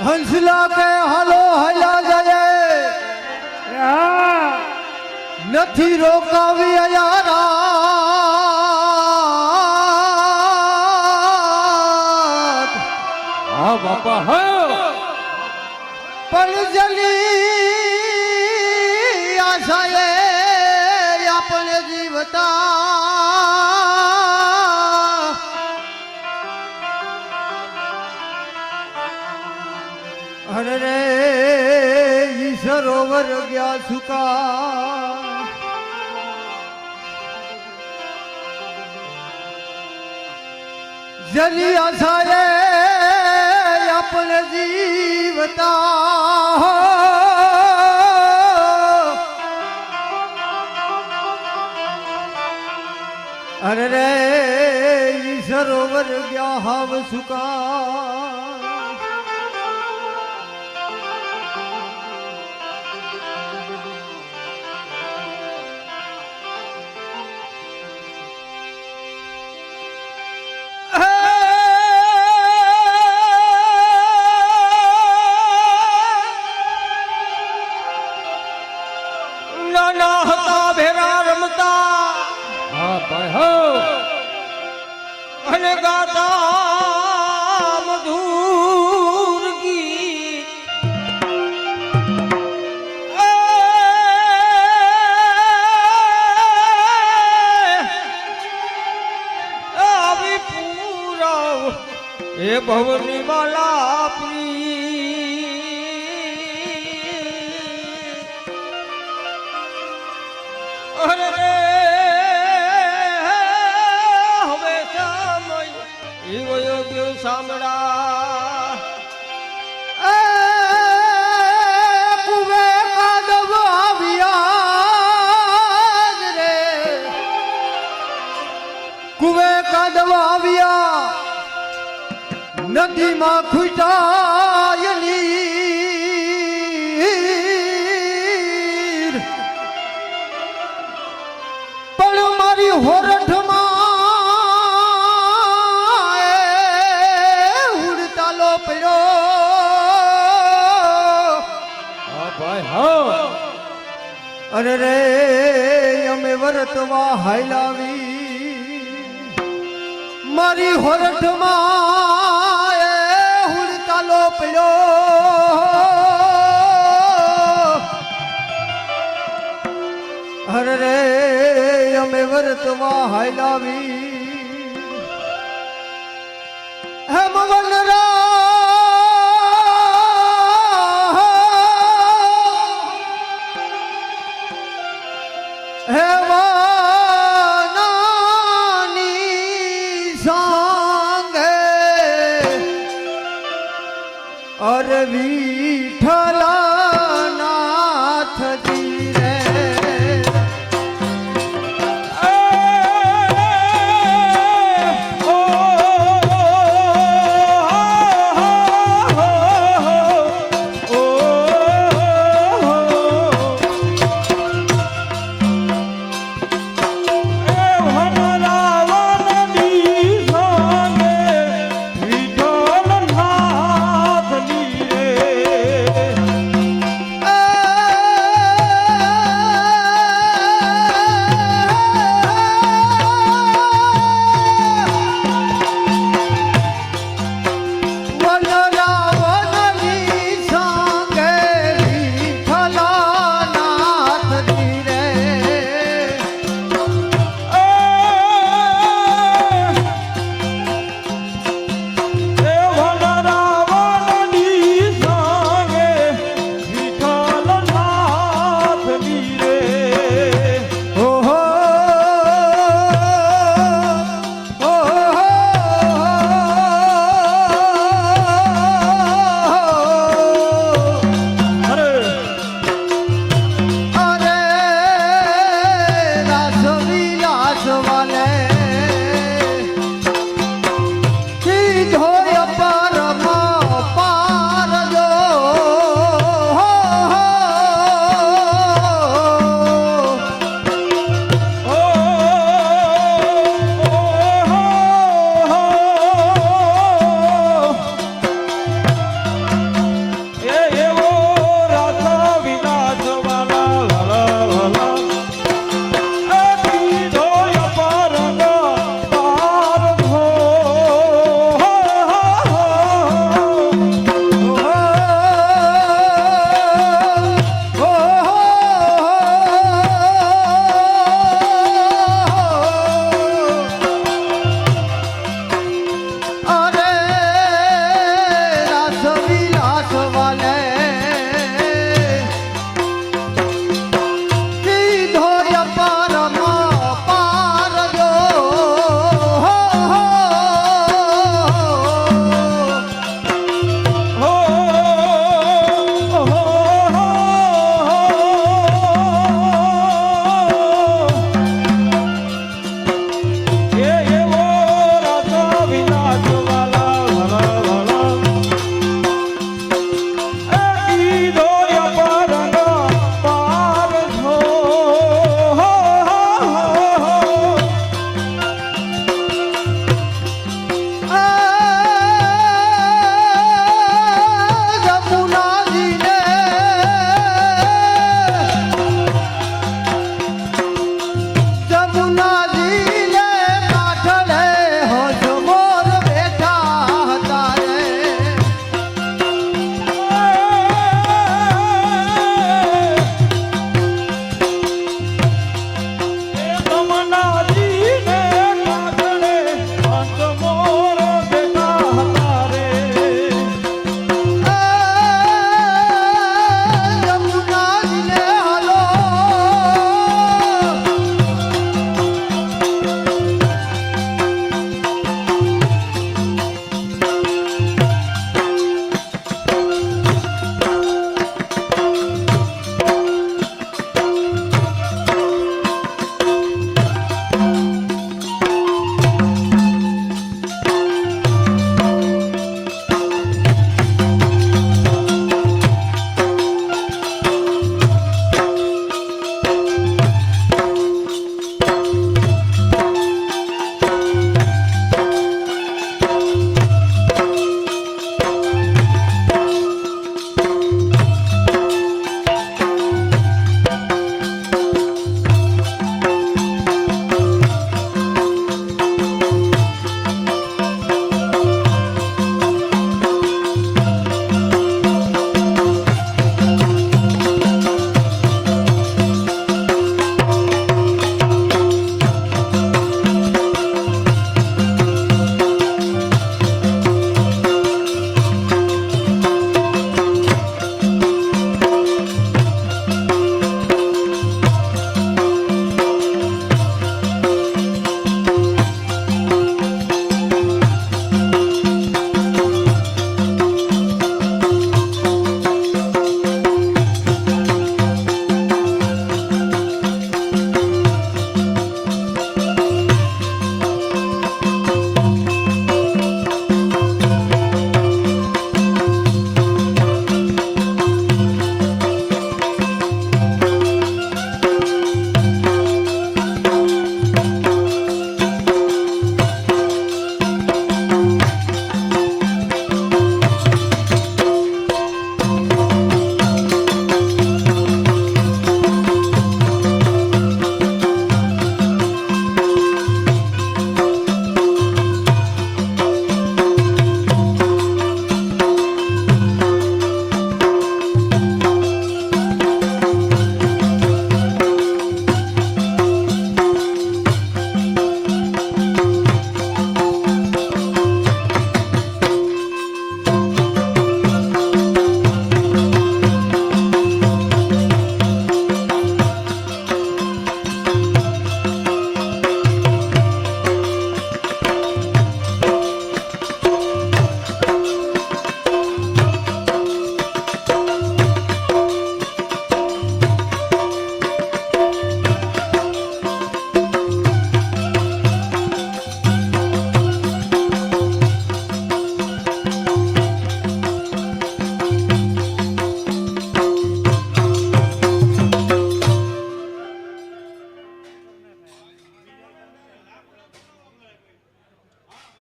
હંસલા કે હાલો હલા જાય હા નથી રોકાવી અયારા આપણે જીવતા અરે રે ઈ સરોવર ગયા સુકા. જરી આશાએ આપણે જીવતા. સરોવર ગયા હાવ સુકા. નાના હતા અને ગાતા મધુર ગીત पूरा આવી પૂરાવ એ ભવની યોગ્ય સાંભળા કુવે કાદવ આવ્યા રે. કુવે કાદવ આવ્યા. નદીમાં ખૂટાયેલી અમે વરતવા હાયલાવી. મારી હોરઠમાં ઉડતાલો પડ્યો અરે રે અમે વરતવા હાયલાવી. અરવી ઠલા નાથ